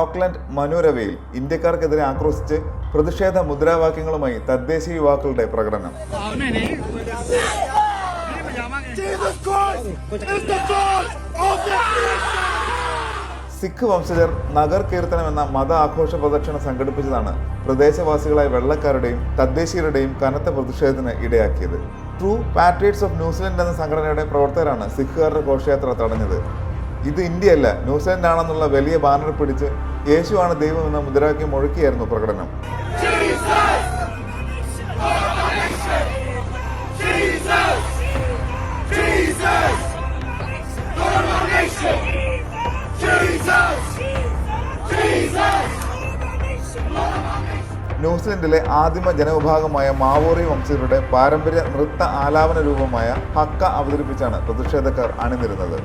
Auckland മനോരവയിൽ ഇന്ത്യക്കാർക്കെതിരെ ആക്രോശിച്ച് പ്രതിഷേധ മുദ്രാവാക്യങ്ങളുമായി തദ്ദേശീയ യുവാക്കളുടെ പ്രകടനം. സിഖ് വംശജർ നഗർ കീർത്തനം എന്ന മത ആഘോഷ പ്രദക്ഷിണം സംഘടിപ്പിച്ചതാണ് പ്രദേശവാസികളായ വെള്ളക്കാരുടെയും തദ്ദേശീയരുടെയും കനത്ത പ്രതിഷേധത്തിന് ഇടയാക്കിയത്. True patriots of New Zealand എന്ന സംഘടനയുടെ പ്രവർത്തകരാണ് സിഖുകാരുടെ ഘോഷയാത്ര തടഞ്ഞത്. ഇത് ഇന്ത്യ അല്ല ന്യൂസിലൻഡ് ആണെന്നുള്ള വലിയ ബാനർ പിടിച്ച് യേശുവാണ് ദൈവം എന്ന മുദ്രാവാക്യം മുഴക്കിയായിരുന്നു പ്രകടനം. ന്യൂസിലൻഡിലെ ആദിമ ജനവിഭാഗമായ മാവോറി വംശജരുടെ പാരമ്പര്യ നൃത്ത ആലാപന രൂപമായ ഹക്ക അവതരിപ്പിച്ചാണ് പ്രതിഷേധക്കാർ അണിനിരുന്നത്.